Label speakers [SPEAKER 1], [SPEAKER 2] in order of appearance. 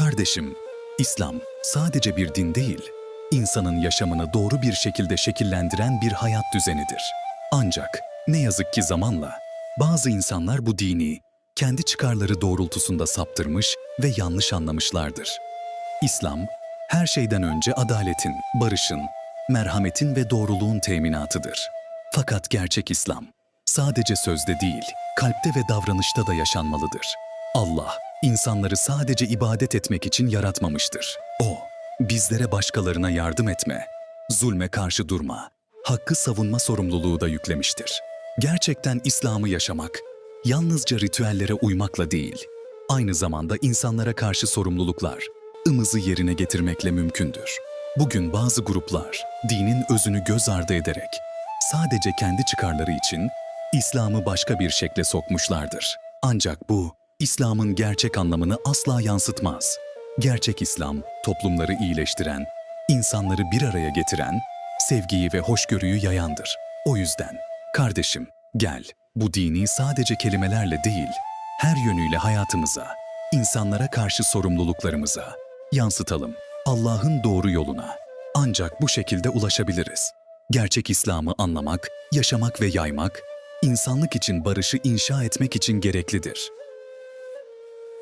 [SPEAKER 1] Kardeşim, İslam sadece bir din değil, insanın yaşamını doğru bir şekilde şekillendiren bir hayat düzenidir. Ancak ne yazık ki zamanla bazı insanlar bu dini kendi çıkarları doğrultusunda saptırmış ve yanlış anlamışlardır. İslam, her şeyden önce adaletin, barışın, merhametin ve doğruluğun teminatıdır. Fakat gerçek İslam, sadece sözde değil, kalpte ve davranışta da yaşanmalıdır. Allah, insanları sadece ibadet etmek için yaratmamıştır. O, bizlere başkalarına yardım etme, zulme karşı durma, hakkı savunma sorumluluğu da yüklemiştir. Gerçekten İslam'ı yaşamak, yalnızca ritüellere uymakla değil, aynı zamanda insanlara karşı sorumluluklar, ımızı yerine getirmekle mümkündür. Bugün bazı gruplar dinin özünü göz ardı ederek sadece kendi çıkarları için İslam'ı başka bir şekle sokmuşlardır. Ancak bu İslam'ın gerçek anlamını asla yansıtmaz. Gerçek İslam toplumları iyileştiren, insanları bir araya getiren, sevgiyi ve hoşgörüyü yayandır. O yüzden kardeşim gel bu dini sadece kelimelerle değil, her yönüyle hayatımıza, insanlara karşı sorumluluklarımıza yansıtalım. Allah'ın doğru yoluna. Ancak bu şekilde ulaşabiliriz. Gerçek İslam'ı anlamak, yaşamak ve yaymak, insanlık için barışı inşa etmek için gereklidir.